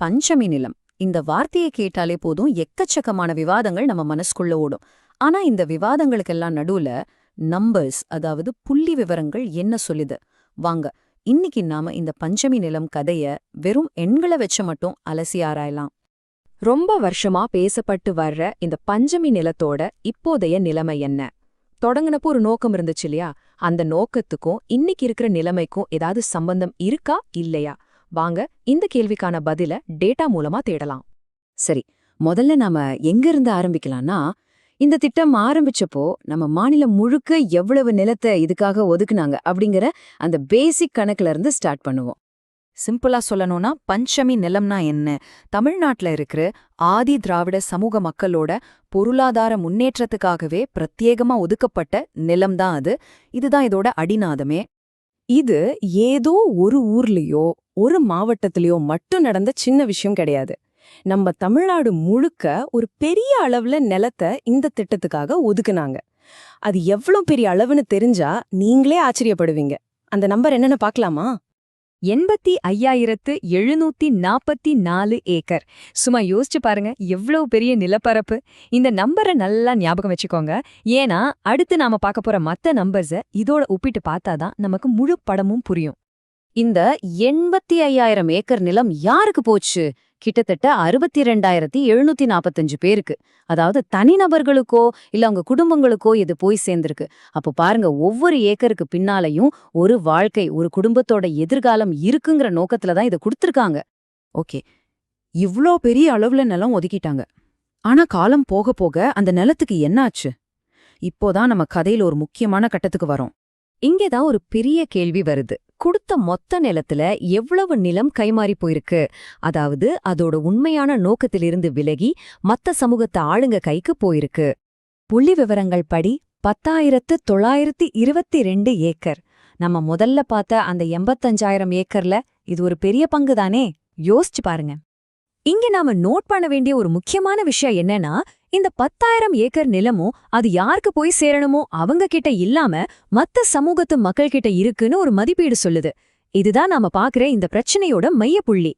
பஞ்சமி நிலம். இந்த வார்த்தையை கேட்டாலே போதும் எக்கச்சக்கமான விவாதங்கள் நம்ம மனசுக்குள்ள ஓடும். ஆனா இந்த விவாதங்களுக்கெல்லாம் நடுவுல நம்பர்ஸ் அதாவது புள்ளி விவரங்கள் என்ன சொல்லுது? வாங்க இன்னைக்கு நாம இந்த பஞ்சமி நிலம் கதைய வெறும் எண்களை வச்சு மட்டும் அலசி ஆராயலாம். ரொம்ப வருஷமா பேசப்பட்டு வர்ற இந்த பஞ்சமி நிலத்தோட இப்போதைய நிலைமை என்ன? தொடங்குனப்போ ஒரு நோக்கம் இருந்துச்சு இல்லையா? அந்த நோக்கத்துக்கும் இன்னைக்கு இருக்கிற நிலைமைக்கும் ஏதாவது சம்பந்தம் இருக்கா? இல்லையா? வாங்க இந்த கேள்விக்கான பதில டேட்டா மூலமா தேடலாம். சரி முதல்ல நாம எங்கிருந்து ஆரம்பிக்கலாம்னா இந்த திட்டம் ஆரம்பிச்சப்போ நம்ம மாநிலம் முழுக்க எவ்வளவு நிலத்தை இதுக்காக ஒதுக்குனாங்க அப்படிங்கிற அந்த பேசிக் கணக்குல இருந்து ஸ்டார்ட் பண்ணுவோம். சிம்பிளா சொல்லணும்னா பஞ்சமி நிலம்னா என்ன? தமிழ்நாட்டுல இருக்கிற ஆதி திராவிட சமூக மக்களோட பொருளாதார முன்னேற்றத்துக்காகவே பிரத்யேகமா ஒதுக்கப்பட்ட நிலம்தான் அது. இதுதான் இதோட அடிநாதமே. இது ஏதோ ஒரு ஊர்லயோ ஒரு மாவட்டத்திலயோ மட்டும் நடந்த சின்ன விஷயம் கிடையாது. நம்ம தமிழ்நாடு முழுக்க ஒரு பெரிய அளவுல நிலத்தை இந்த திட்டத்துக்காக ஒதுக்குனாங்க. அது எவ்வளவு பெரிய அளவுன்னு தெரிஞ்சா நீங்களே ஆச்சரியப்படுவீங்க. அந்த நம்பர் என்னன்னு பார்க்கலாமா? எண்பத்தி ஐயாயிரத்து எழுநூத்தி நாப்பத்தி நாலு ஏக்கர். சும்மா யோசிச்சு பாருங்க எவ்வளவு பெரிய நிலப்பரப்பு. இந்த நம்பரை நல்லா ஞாபகம் வச்சுக்கோங்க. ஏன்னா அடுத்து நாம பார்க்க போற மத்த நம்பர்ஸ இதோட ஒப்பிட்டு பார்த்தாதான் நமக்கு முழு படமும் புரியும். இந்த எண்பத்தி ஐயாயிரம் ஏக்கர் நிலம் யாருக்கு போச்சு? கிட்டத்தட்ட அறுபத்தி ரெண்டாயிரத்தி எழுநூத்தி நாப்பத்தஞ்சு பேருக்கு. அதாவது தனிநபர்களுக்கோ இல்ல அவங்க குடும்பங்களுக்கோ இது போய் சேர்ந்திருக்கு. அப்போ பாருங்க ஒவ்வொரு ஏக்கருக்கு பின்னாலையும் ஒரு வாழ்க்கை ஒரு குடும்பத்தோட எதிர்காலம் இருக்குங்கிற நோக்கத்துல தான் இதை கொடுத்துருக்காங்க. ஓகே. இவ்ளோ பெரிய அளவுல நிலம் ஒதுக்கிட்டாங்க. ஆனா காலம் போக போக அந்த நிலத்துக்கு என்னாச்சு? இப்போதான் நம்ம கதையில ஒரு முக்கியமான கட்டத்துக்கு வரோம். இங்கேதான் ஒரு பெரிய கேள்வி வருது. கொடுத்த மொத்த நிலத்துல எவ்வளவு நிலம் கைமாறி போயிருக்கு? அதாவது அதோட உண்மையான நோக்கத்திலிருந்து விலகி மத்த சமூகத்த ஆளுங்க கைக்கு போயிருக்கு. புள்ளி விவரங்கள் படி பத்தாயிரத்து தொள்ளாயிரத்தி இருபத்தி ரெண்டு ஏக்கர். நம்ம முதல்ல பார்த்த அந்த எண்பத்தஞ்சாயிரம் ஏக்கர்ல இது ஒரு பெரிய பங்கு தானே? யோசிச்சு பாருங்க. இங்க நாம நோட் பண்ண வேண்டிய ஒரு முக்கியமான விஷயம் என்னன்னா இந்த பத்தாயிரம் ஏக்கர் நிலமும் அது யாருக்கு போய் சேரணுமோ அவங்க கிட்ட இல்லாம மத்த சமூகத்து மக்கள் கிட்ட இருக்குன்னு ஒரு மதிப்பீடு சொல்லுது. இதுதான் நாம பாக்குற இந்த பிரச்சனையோட மையப்புள்ளி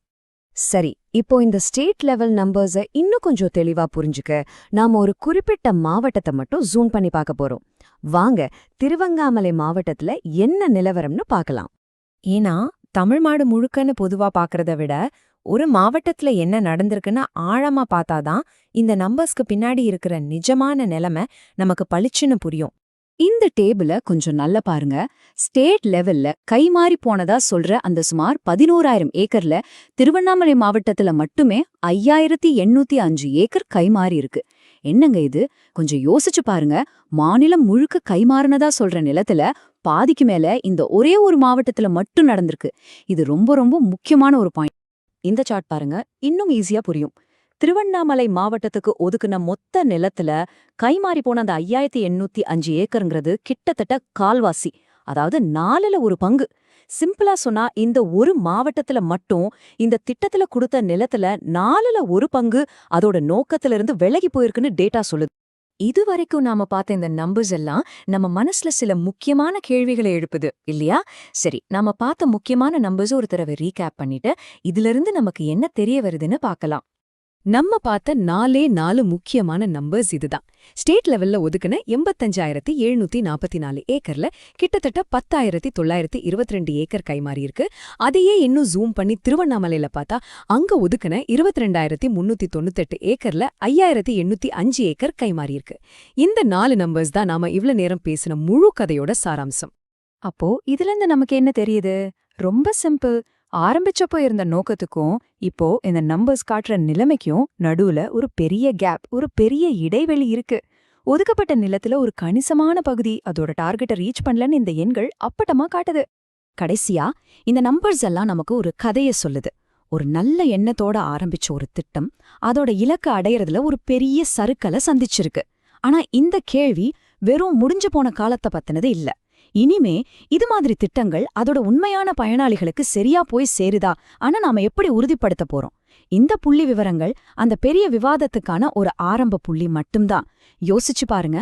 சரி இப்போ இந்த ஸ்டேட் லெவல் நம்பர்ஸ இன்னும் கொஞ்சம் தெளிவா புரிஞ்சுக்க நாம ஒரு குறிப்பிட்ட மாவட்டத்தை மட்டும் ஜூம் பண்ணி பார்க்க போறோம். வாங்க திருவங்காமலை மாவட்டத்துல என்ன நிலவரம்னு பார்க்கலாம். ஏன்னா தமிழ்நாடு முழுக்கன்னு பொதுவா பாக்குறத விட ஒரு மாவட்டத்துல என்ன நடந்திருக்குன்னு ஆழமா பார்த்தாதான் இந்த நம்பர்ஸ்க்கு பின்னாடி இருக்கிற நிஜமான நிலைமை நமக்கு பளிச்சுன்னு புரியும். இந்த டேபிள கொஞ்சம் நல்ல பாருங்க. ஸ்டேட் லெவல்ல கைமாறி போனதா சொல்ற அந்த சுமார் பதினோராயிரம் ஏக்கர்ல திருவண்ணாமலை மாவட்டத்துல மட்டுமே ஐயாயிரத்தி எண்ணூத்தி அஞ்சு ஏக்கர் கைமாறி இருக்கு. என்னங்க இது? கொஞ்சம் யோசிச்சு பாருங்க. மாநிலம் முழுக்க கைமாறினதா சொல்ற நிலத்துல பாதிக்கு மேல இந்த ஒரே ஒரு மாவட்டத்துல மட்டும் நடந்திருக்கு. இது ரொம்ப ரொம்ப முக்கியமான ஒரு பாயிண்ட். இந்த சார்ட் பாருங்க இன்னும் ஈஸியா புரியும். திருவண்ணாமலை மாவட்டத்துக்கு ஒதுக்குன மொத்த நிலத்துல கைமாறி போன அந்த ஐயாயிரத்தி எண்ணூத்தி அஞ்சு ஏக்கருங்கிறது கிட்டத்தட்ட கால்வாசி அதாவது நாலுல ஒரு பங்கு. சிம்பிளா சொன்னா இந்த ஒரு மாவட்டத்துல மட்டும் இந்த திட்டத்துல கொடுத்த நிலத்துல நாலுல ஒரு பங்கு அதோட நோக்கத்துல இருந்து விலகி போயிருக்குன்னு டேட்டா சொல்லுது. இதுவரைக்கும் நாம பார்த்த இந்த நம்பர்ஸ் எல்லாம் நம்ம மனசுல சில முக்கியமான கேள்விகளை எழுப்புது இல்லையா? சரி நாம பார்த்த முக்கியமான நம்பர்ஸ் ஒரு தடவை ரீகேப் பண்ணிட்டு இதுல இருந்து நமக்கு என்ன தெரிய வருதுன்னு பார்க்கலாம். நம்ம பார்த்த நாலே நாலு முக்கியமான நம்பர்ஸ் இதுதான். ஸ்டேட் லெவல்ல ஒதுக்குன எண்பத்தஞ்சாயிரத்தி எழுநூத்தி நாற்பத்தி நாலு ஏக்கர்ல கிட்டத்தட்ட பத்தாயிரத்தி தொள்ளாயிரத்தி இருபத்தி ரெண்டு ஏக்கர் கைமாறி இருக்கு. அதையே இன்னும் ஜூம் பண்ணி திருவண்ணாமலையில பார்த்தா அங்க ஒதுக்குன இருபத்தி ரெண்டாயிரத்தி முன்னூத்தி தொண்ணூத்தெட்டு ஏக்கர்ல ஐயாயிரத்தி எண்ணூத்தி அஞ்சு ஏக்கர் கைமாறி இருக்கு. இந்த நாலு நம்பர்ஸ் தான் நாம இவ்வளவு நேரம் பேசின முழு கதையோட சாராம்சம். அப்போ இதுல இருந்து நமக்கு என்ன தெரியுது? ரொம்ப சிம்பிள் ஆரம்பிச்சப்போ இருந்த நோக்கத்துக்கும் இப்போ இந்த நம்பர்ஸ் காட்டுற நிலைமைக்கும் நடுவுல ஒரு பெரிய கேப் ஒரு பெரிய இடைவெளி இருக்கு. ஒதுக்கப்பட்ட நிலத்துல ஒரு கணிசமான பகுதி அதோட டார்கெட்டை ரீச் பண்ணலன்னு இந்த எண்கள் அப்பட்டமா காட்டுது. கடைசியா இந்த நம்பர்ஸ் எல்லாம் நமக்கு ஒரு கதைய சொல்லுது. ஒரு நல்ல எண்ணத்தோட ஆரம்பிச்ச ஒரு திட்டம் அதோட இலக்கு அடையறதுல ஒரு பெரிய சறுக்கலை சந்திச்சிருக்கு. ஆனா இந்த கேள்வி வெறும் முடிஞ்சு போன காலத்தை பத்தினது இல்ல. இனிமே இது மாதிரி திட்டங்கள் அதோட உண்மையான பயனாளிகளுக்கு சரியா போய் சேருதா? ஆனா நாம எப்படி உறுதிப்படுத்த போறோம்? இந்த புள்ளி விவரங்கள் அந்த பெரிய விவாதத்துக்கான ஒரு ஆரம்ப புள்ளி மட்டும்தான். யோசிச்சு பாருங்க.